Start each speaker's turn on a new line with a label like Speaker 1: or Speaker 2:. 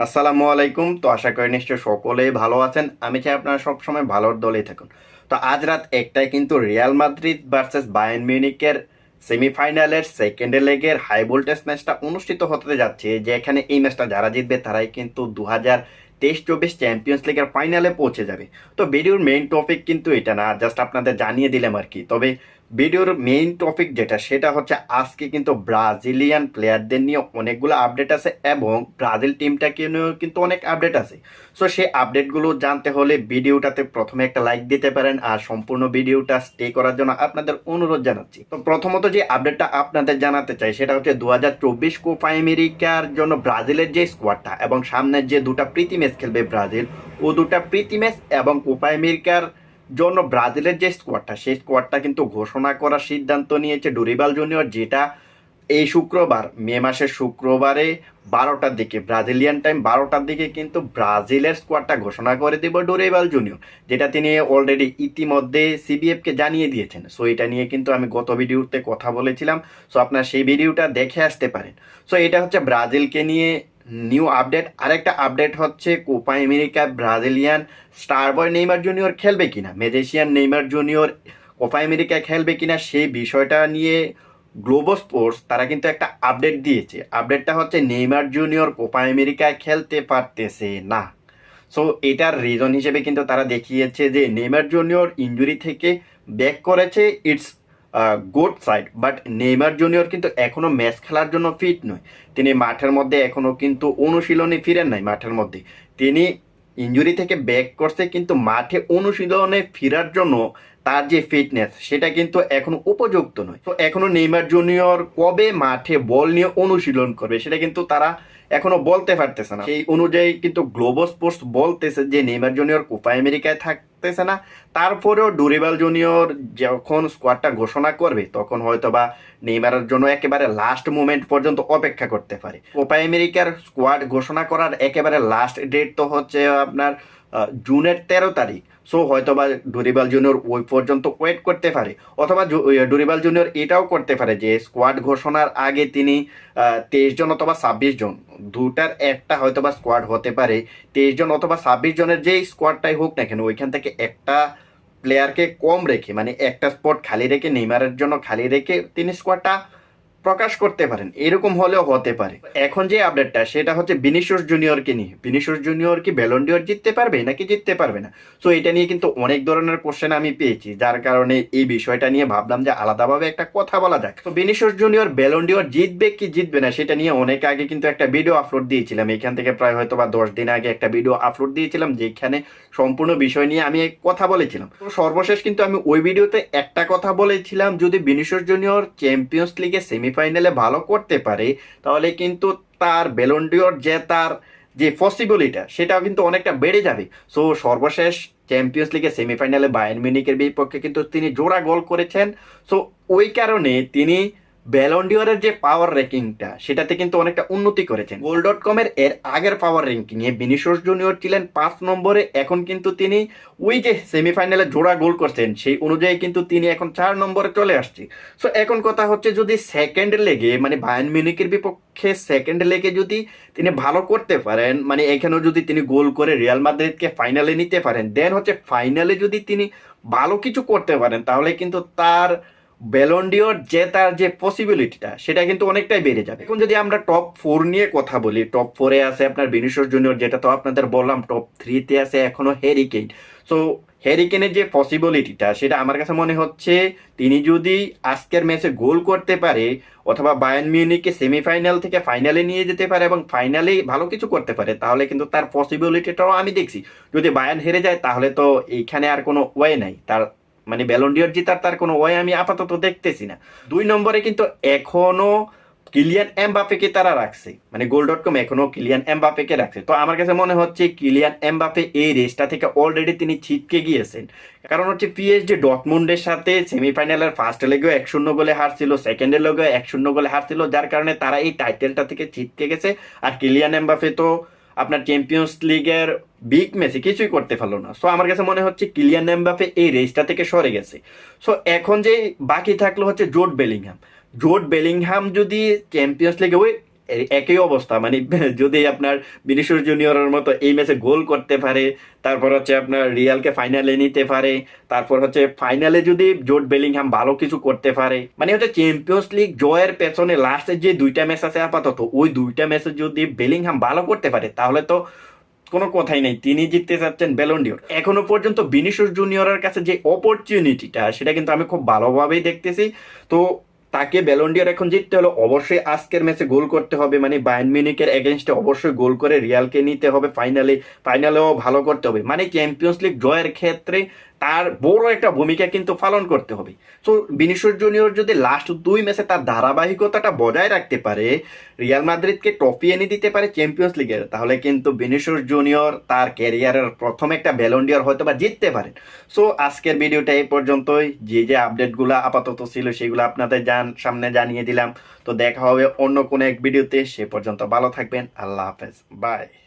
Speaker 1: আসসালামু আলাইকুম। তো আশা করি নিশ্চয় সকলেই ভালো আছেন। আমি চাই আপনারা সবসময় ভালোর দলেই থাকুন। তো আজ রাত একটাই কিন্তু রিয়াল মাদ্রিদ ভার্সেস বায়ার্ন মিউনিকের সেমিফাইনালের সেকেন্ড লেগের হাই ভোল্টেজ ম্যাচটা অনুষ্ঠিত হতে যাচ্ছে, যেখানে এই ম্যাচটা যারা জিতবে তারাই কিন্তু দু হাজার তেইশ চব্বিশ চ্যাম্পিয়ন্স লিগের ফাইনালে পৌঁছে যাবে। তো ভিডিওর মেইন টপিক কিন্তু এটা না জাস্ট আপনাদের জানিয়ে দিলাম আর কি। তবে ভিডিওর মেইন টপিক যেটা, সেটা হচ্ছে আজকে কিন্তু ব্রাজিলিয়ান প্লেয়ারদের নিয়ে অনেকগুলো আপডেট আছে এবং ব্রাজিল টিমটাকে নিয়েও কিন্তু অনেক আপডেট আছে। সো সেই আপডেটগুলো জানতে হলে ভিডিওটাতে প্রথমে একটা লাইক দিতে পারেন আর সম্পূর্ণ ভিডিওটা স্টে করার জন্য আপনাদের অনুরোধ জানাচ্ছি। তো প্রথমত যে আপডেটটা আপনাদের জানাতে চাই, সেটা হচ্ছে দু হাজার চব্বিশ কোপা আমেরিকার জন্য ব্রাজিলের যে স্কোয়াডটা এবং সামনের যে দুটা প্রীতি ম্যাচ খেলবে ব্রাজিল। ও দুটা প্রীতি ম্যাচ এবং কোপা আমেরিকার জন্য ব্রাজিলের যে স্কোয়াডটা সেই স্কোয়াডটা কিন্তু ঘোষণা করার সিদ্ধান্ত নিয়েছে ডুরিবাল জুনিয়র, যেটা এই শুক্রবার, মে মাসের শুক্রবারে বারোটার দিকে, ব্রাজিলিয়ান টাইম বারোটার দিকে কিন্তু ব্রাজিলের স্কোয়াডটা ঘোষণা করে দেব ডোরেবাল জুনিয়র, যেটা তিনি অলরেডি ইতিমধ্যে সিবিএফকে জানিয়ে দিয়েছেন। সো এটা নিয়ে কিন্তু আমি গত ভিডিওতে কথা বলেছিলাম। সো আপনার সেই ভিডিওটা দেখে আসতে পারেন। সো এটা হচ্ছে ব্রাজিলকে নিয়ে নিউ আপডেট। আরেকটা আপডেট হচ্ছে Copa America, Brazilian star boy Neymar junior খেলবে কিনা? Magician Neymar junior Copa America খেলবে কিনা সেই বিষয়টা নিয়ে গ্লোবো স্পোর্টস তারা কিন্তু একটা আপডেট দিয়েছে। আপডেটটা হচ্ছে নেইমার জুনিয়র কোপা আমেরিকায় খেলতে পারতেছে না। সো এটার রিজন হিসেবে কিন্তু তারা দেখিয়েছে যে নেইমার জুনিয়র ইঞ্জুরি থেকে ব্যাক করেছে। It's good side but Neymar junior কিন্তু এখনও ম্যাচ খেলার জন্য ফিট নয়। তিনি মাঠের মধ্যে এখনও কিন্তু অনুশীলনে ফিরেন নাই মাঠের মধ্যে। তিনি ইঞ্জুরি থেকে ব্যাক করছে, কিন্তু মাঠে অনুশীলনে ফেরার জন্য তার যে ফিটনেস সেটা কিন্তু এখন উপযুক্ত নয়। তো এখনও নেইমার জুনিয়র কবে মাঠে বল নিয়ে অনুশীলন করবে, সেটা কিন্তু তারা এখনও বলতে পারতেছে না। সেই অনুযায়ী কিন্তু গ্লোবো স্পোর্টস বলতেছে যে নেইমার জুনিয়র কোপা আমেরিকায় থাকতেছে না। তারপরেও ডুরিবাল জুনিয়র যখন স্কোয়াডটা ঘোষণা করবে, তখন হয়তো বা নেইমারের জন্য একেবারে লাস্ট মুমেন্ট পর্যন্ত অপেক্ষা করতে পারে। কোপা আমেরিকার স্কোয়াড ঘোষণা করার একেবারে লাস্ট ডেট তো হচ্ছে আপনার জুনের তেরো তারিখ। সো হয়তো বা ডুরিবাল জুনিয়র ওই পর্যন্ত ওয়েট করতে পারে। অথবা ডুরিবাল জুনিয়র এটাও করতে পারে যে স্কোয়াড ঘোষণার আগে তিনি তেইশ জন অথবা ছাব্বিশ জন দুটার একটা হয়তো বা স্কোয়াড হতে পারে। তেইশ জন অথবা ছাব্বিশ জনের যেই স্কোয়াডটাই হোক না কেন, ওইখান থেকে একটা প্লেয়ারকে কম রেখে মানে একটা স্পট খালি রেখে, নেইমারের জন্য খালি রেখে তিনি স্কোয়াডটা প্রকাশ করতে পারেন। এরকম হলেও হতে পারে। এখন যে আপডেটটা সেটা হচ্ছে বিনিশোস জুনিয়রকে নিয়ে। বিনিশোস জুনিয়র কি ব্যালন্ডিয়র জিততে পারবে নাকি জিততে পারবে না? সো এটা নিয়ে কিন্তু অনেক ধরনের কোশ্চেন আমি পেয়েছি, যার কারণে এই বিষয়টা নিয়ে ভাবলাম যে আলাদাভাবে একটা কথা বলা যাক। তো বিনিশোস জুনিয়র ব্যালন্ডিয়র জিতবে কি জিতবে না, সেটা নিয়ে অনেক আগে কিন্তু একটা ভিডিও আপলোড দিয়েছিলাম। এখান থেকে প্রায় হয়তো বা দশ দিন আগে একটা ভিডিও আপলোড দিয়েছিলাম, যেখানে সম্পূর্ণ বিষয় নিয়ে আমি কথা বলেছিলাম। তো, সর্বশেষ কিন্তু আমি ওই ভিডিওতে একটা কথা বলেছিলাম, যদি বিনিশোস জুনিয়র চ্যাম্পিয়ন্স লিগে সেমিফাইনালে ভালো করতে পারে, তাহলে কিন্তু তার বেলন্ডিওর যে তার যে পসিবিলিটা সেটাও কিন্তু অনেকটা বেড়ে যাবে। সো সর্বশেষ চ্যাম্পিয়ন্স লিগের সেমিফাইনালে বায়ার্ন মিউনিকের বিপক্ষে কিন্তু তিনি জোড়া গোল করেছেন। সো ওই কারণে তিনি ব্যালন্ডিওরের যে পাওয়ার র্যাঙ্কিংটা সেটাতে কিন্তু অনেকটা উন্নতি করেছেন। গোল ডট কমের এর আগের পাওয়ার র্যাঙ্কিং এ বিনিশোস জুনিয়র ছিলেন পাঁচ নম্বরে, এখন কিন্তু তিনি ওই যে সেমিফাইনালে জোড়া গোল করছেন, সেই অনুযায়ী কিন্তু তিনি এখন চার নম্বরে চলে আসছে। সো এখন কথা হচ্ছে যদি সেকেন্ড লেগে মানে বায়ার্ন মিউনিকের বিপক্ষে সেকেন্ড লেগে যদি তিনি ভালো করতে পারেন মানে এখানেও যদি তিনি গোল করে রিয়াল মাদ্রিদকে ফাইনালে নিতে পারেন দেন হচ্ছে ফাইনালে যদি তিনি ভালো কিছু করতে পারেন, তাহলে কিন্তু তার ব্যালন্ডিওর যে তার যে পসিবিলিটিটা সেটা কিন্তু অনেকটাই বেড়ে যাবে। এখন যদি আমরা টপ ফোর নিয়ে কথা বলি টপ ফোরে আছে আপনার বিনিশোর জুনিয়র যেটা তো আপনাদের বললাম টপ থ্রিতে আছে এখনও হ্যারিকেন সো হ্যারিকেনের যে পসিবিলিটিটা সেটা আমার কাছে মনে হচ্ছে তিনি যদি আজকের ম্যাচে গোল করতে পারে, অথবা বায়ান মিউনিককে সেমিফাইনাল থেকে ফাইনালে নিয়ে যেতে পারে এবং ফাইনালে ভালো কিছু করতে পারে, তাহলে কিন্তু তার পসিবিলিটিটাও আমি দেখছি। যদি বায়ান হেরে যায়, তাহলে তো এইখানে আর কোনো ওয়ে নাই। তার মানে ব্যালন্ডিয়র জিতার তার কোনো ওয়ে আমি আপাতত দেখতেছি না। দুই নম্বরে কিন্তু এখনও কিলিয়ান এমবাপেকে তারা রাখছে। মানে গোল ডট কম এখনও কিলিয়ান এমবাপেকে রাখছে। তো আমার কাছে মনে হচ্ছে কিলিয়ান এমবাপে এই রেসটা থেকে অলরেডি তিনি ছিটকে গিয়েছেন। কারণ হচ্ছে পিএসজি ডটমুন্ডের সাথে সেমিফাইনালের ফার্স্ট লেগেও এক শূন্য গোলে হারছিল সেকেন্ডের লেগেও এক শূন্য গোলে হারছিল যার কারণে তারা এই টাইটেলটা থেকে ছিটকে গেছে। আর কিলিয়ান এমবাপে তো আপনার চ্যাম্পিয়ন্স লিগের বিগ ম্যাচে কিছুই করতে পারল না। সো আমার কাছে মনে হচ্ছে কিলিয়ান এমবাফে এই রেসটা থেকে সরে গেছে। সো এখন যে বাকি থাকল হচ্ছে জোট বেলিংহাম জোট বেলিংহাম যদি চ্যাম্পিয়ন্স লিগে ওই একই অবস্থা। মানে যদি আপনার বিনিশুর জুনিয়রের মতো এই ম্যাচে গোল করতে পারে, তারপর হচ্ছে আপনার রিয়ালকে ফাইনালে নিতে পারে, তারপর হচ্ছে ফাইনালে যদি জোট বেলিংহাম ভালো কিছু করতে পারে মানে হচ্ছে চ্যাম্পিয়ন্স লিগ জয়ের পেছনে লাস্টের যে দুইটা ম্যাচ আছে আপাতত, ওই দুইটা ম্যাচে যদি বেলিংহাম ভালো করতে পারে, তাহলে তো কোনো কথাই নেই। তিনি জিততে চাচ্ছেন বেলন্ডিওর এখনও পর্যন্ত বিনিশুর জুনিয়রের কাছে যে অপরচুনিটিটা সেটা কিন্তু আমি খুব ভালোভাবেই দেখতেছি। তো তাকে বেলন্ডিয়ার এখন জিততে হলে অবশ্যই আজকের ম্যাচে গোল করতে হবে। মানে বায়ান মিউনিকের এগেনস্টে অবশ্যই গোল করে রিয়ালকে নিতে হবে। ফাইনালে ফাইনালেও ভালো করতে হবে। মানে চ্যাম্পিয়ন্স লিগ ড্রয়ের ক্ষেত্রে তার বড় একটা ভূমিকা কিন্তু পালন করতে হবে। তো বিনিশুর জুনিয়র যদি লাস্ট দুই ম্যাচে তার ধারাবাহিকতাটা বজায় রাখতে পারে, রিয়াল মাদ্রিদকে ট্রফি এনে দিতে পারে চ্যাম্পিয়ন্স লিগের তাহলে কিন্তু বিনিশুর জুনিয়র তার ক্যারিয়ারের প্রথম একটা ব্যালন্ডিয়ার হয়তো বা জিততে পারেন। সো আজকের ভিডিওটা এই পর্যন্তই। যে যে আপডেটগুলো আপাতত ছিল সেগুলো আপনাদের জান, সামনে জানিয়ে দিলাম। তো দেখা হবে অন্য কোনো এক ভিডিওতে সে পর্যন্ত ভালো থাকবেন। আল্লাহ হাফেজ। বাই